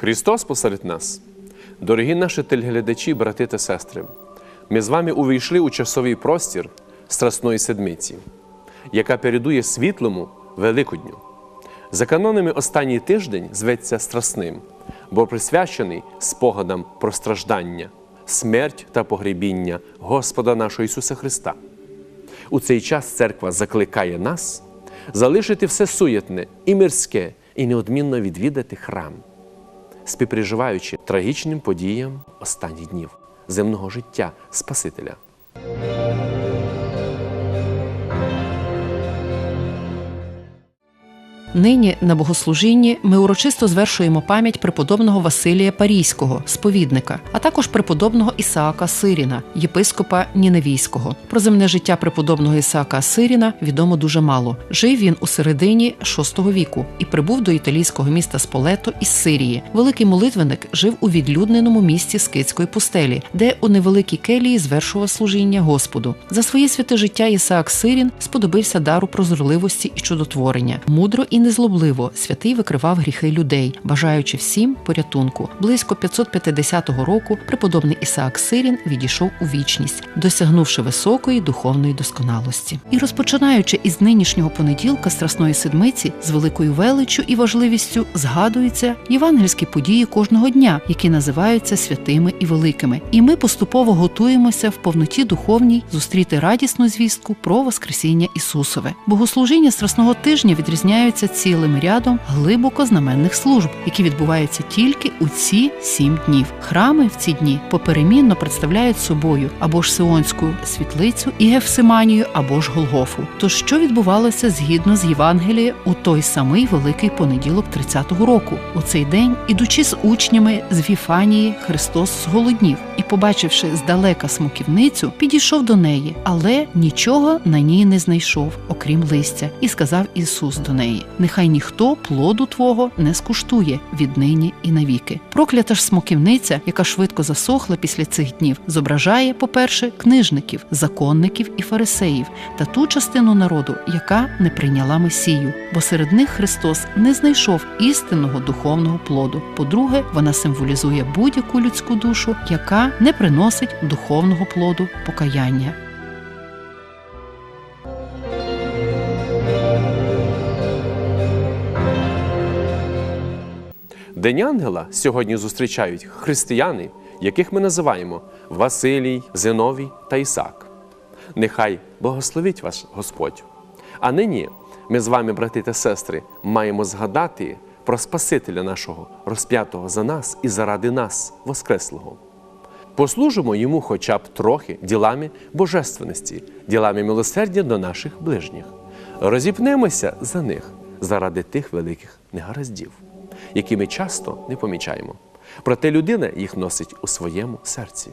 Христос посеред нас. Дорогі наші телеглядачі, брати та сестри, ми з вами увійшли у часовий простір Страсної Седмиці, яка передує світлому Великодню. За канонами останній тиждень зветься Страсним, бо присвячений спогадам про страждання, смерть та погребіння Господа нашого Ісуса Христа. У цей час церква закликає нас залишити все суєтне і мирське, і неодмінно відвідати храм, співпереживаючи трагічним подіям останніх днів земного життя Спасителя. Нині на богослужінні ми урочисто звершуємо пам'ять преподобного Василія Парійського, сповідника, а також преподобного Ісаака Сиріна, єпископа Ніневійського. Про земне життя преподобного Ісаака Сиріна відомо дуже мало. Жив він у середині VI віку і прибув до італійського міста Сполето із Сирії. Великий молитвенник жив у відлюдненому місті Скитської пустелі, де у невеликій келії звершував служіння Господу. За своє святе життя Ісаак Сирін сподобився дару прозорливості і чудотворення. Мудро і незлобливо святий викривав гріхи людей, бажаючи всім порятунку. Близько 550 року преподобний Ісаак Сирін відійшов у вічність, досягнувши високої духовної досконалості. І розпочинаючи із нинішнього понеділка Страсної Седмиці з великою величчю і важливістю згадуються євангельські події кожного дня, які називаються святими і великими. І ми поступово готуємося в повноті духовній зустріти радісну звістку про Воскресіння Ісусове. Богослужіння Страсного тижня відрізняються цілим рядом глибоко знаменних служб, які відбуваються тільки у ці сім днів. Храми в ці дні поперемінно представляють собою або ж Сионську світлицю і Гефсиманію, або ж Голгофу. Тож що відбувалося згідно з Євангелія у той самий великий понеділок 30-го року? У цей день, ідучи з учнями з Віфанії, Христос зголоднів і, побачивши здалека смоківницю, підійшов до неї, але нічого на ній не знайшов, окрім листя, і сказав Ісус до неї: Нехай ніхто плоду твого не скуштує віднині і навіки. Проклята ж смоківниця, яка швидко засохла після цих днів, зображає, по-перше, книжників, законників і фарисеїв та ту частину народу, яка не прийняла Месію, бо серед них Христос не знайшов істинного духовного плоду. По-друге, вона символізує будь-яку людську душу, яка не приносить духовного плоду покаяння. День ангела сьогодні зустрічають християни, яких ми називаємо Василій, Зиновій та Ісаак. Нехай благословить вас Господь. А нині ми з вами, брати та сестри, маємо згадати про Спасителя нашого, розп'ятого за нас і заради нас, Воскреслого. Послужимо йому хоча б трохи ділами божественності, ділами милосердя до наших ближніх. Розіпнемося за них заради тих великих негараздів, які ми часто не помічаємо. Проте людина їх носить у своєму серці.